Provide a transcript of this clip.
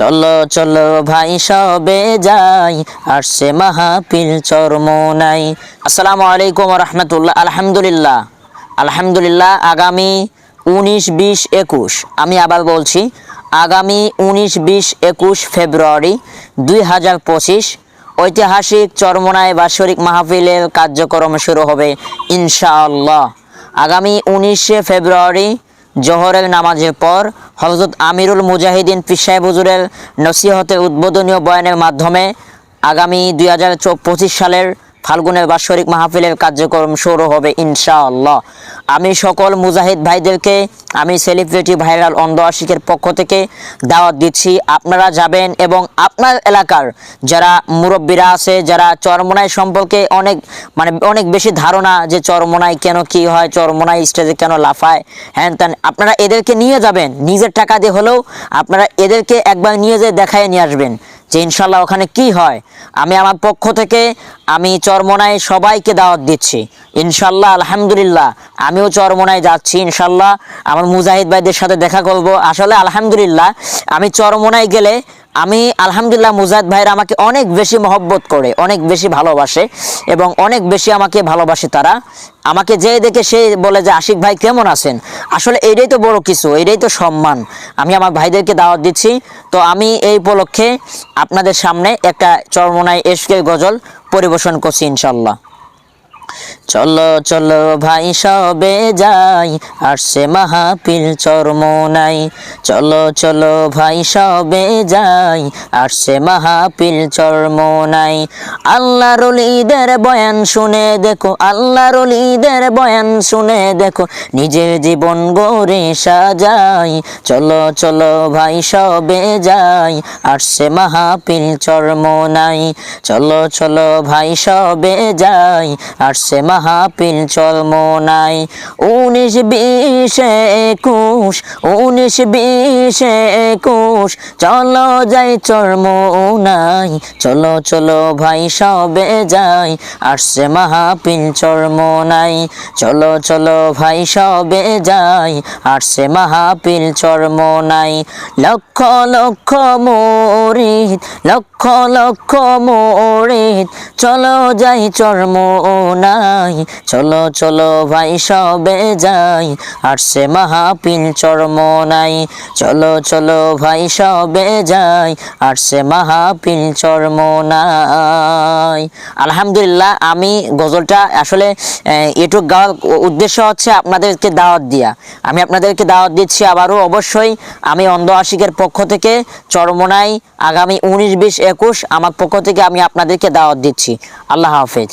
চলো চলো ভাই, সবে যাই। আসছে মাহাপিল চরমোনাই। আসসালামু আলাইকুম রহমতুল্লাহ। আলহামদুলিল্লাহ। আলহামদুলিল্লাহ, আগামী উনিশ, বিশ, একুশ। আমি আবার বলছি, আগামী উনিশ, বিশ, একুশ ফেব্রুয়ারি দুই হাজার পঁচিশ ঐতিহাসিক চরমোনাই বাৎসরিক মাহফিলের কার্যক্রম শুরু হবে, ইনশাআল্লাহ। আগামী উনিশে ফেব্রুয়ারি জোহরের নামাজের পর হজরত আমিরুল মুজাহিদিন পিসাহেব হুজুরের নসিহতের উদ্বোধনীয় বয়ানের মাধ্যমে আগামী দুই হাজার পঁচিশ সালের ফাল্গুনের বাৎসরিক মাহফিলের কার্যক্রম শুরু হবে ইনশাআল্লাহ। আমি সকল মুজাহিদ ভাইদেরকে, আমি সেলিব্রিটি ভাইরাল অন্ধ আশিকের পক্ষ থেকে দাওয়াত দিচ্ছি। আপনারা যাবেন এবং আপনার এলাকার যারা মুরব্বীরা আছে, যারা চরমোনাই সম্পর্কে অনেক মানে অনেক বেশি ধারণা যে চরমোনাই কেন কি হয়, চরমোনাই স্টেজে কেন লাফায়, হ্যান ত্যান, আপনারা এদেরকে নিয়ে যাবেন। নিজের টাকা দিয়ে হলেও আপনারা এদেরকে একবার নিয়ে যেয়ে দেখায় নিয়ে আসবেন। যে ইনশাল্লাহ ওখানে কি হয়, আমি আমার পক্ষ থেকে আমি চরমোনায় সবাইকে দাওয়াত দিচ্ছি। ইনশাল্লাহ, আলহামদুলিল্লাহ, আমিও চরমোনায় যাচ্ছি, ইনশাল্লাহ। আমার মুজাহিদ ভাইদের সাথে দেখা করব। আসলে আলহামদুলিল্লাহ, আমি চরমোনায় গেলে আমি, আলহামদুলিল্লাহ, মুজাহিদ ভাইরা আমাকে অনেক বেশি মহব্বত করে, অনেক বেশি ভালোবাসে এবং অনেক বেশি আমাকে ভালোবাসে তারা। আমাকে যে দেখে সে বলে যে, আশিক ভাই, কেমন আছেন? আসলে এইটাই তো বড় কিছু এইটাই তো সম্মান। আমি আমার ভাইদেরকে দাওয়াত দিচ্ছি। তো আমি এই উপলক্ষে আপনাদের সামনে একটা চরমোনাই এসকের গজল পরিবেশন করছি ইনশাল্লাহ চলো চলো ভাই, সবে যাই। আসছে মাহাপিল চরমোনাই চলো চলো ভাই, সবে যাই। আসছে মাহাপিল চরমোনাই আল্লাহ রলিদের বয়ান শুনে দেখো আল্লাহ রলিদের বয়ান শুনে দেখো, নিজের জীবন গড়ে সাজাই। চলো চলো ভাই, সবে যাই। আসছে মাহাপিল চরমোনাই চলো চলো ভাই, সবে যাই। আসছে মাহাপিল চলমোনাই উনিশ বিশ একুশ, উনিশ বিশ একুশ, চলো যাই চরমোনাই চলো চলো ভাই, সবে যাই, আসছে মাহাপিল চরমোনাই চলো চলো ভাই, সবে যাই, আসছে মাহাপিল চরমোনাই লক্ষ লক্ষ মরিদ, লক্ষ লক্ষ মরিদ, চলো যাই চরমোনাই চলো চলো ভাই, সবে যাই। আসছে মাহাপিল চরমোনাই চলো চলো ভাই, সবে যাই। আসছে মাহাপিল চরমোনাই আলহামদুলিল্লাহ, আমি গজলটা আসলে এটুক গাওয়ার উদ্দেশ্য হচ্ছে আপনাদেরকে দাওয়াত দিয়া। আমি আপনাদেরকে দাওয়াত দিচ্ছি আবারও অবশ্যই। আমি অন্ধ আশিকের পক্ষ থেকে চরমোনাই আগামী উনিশ, বিশ, একুশ, আমার পক্ষ থেকে আমি আপনাদেরকে দাওয়াত দিচ্ছি। আল্লাহ হাফেজ।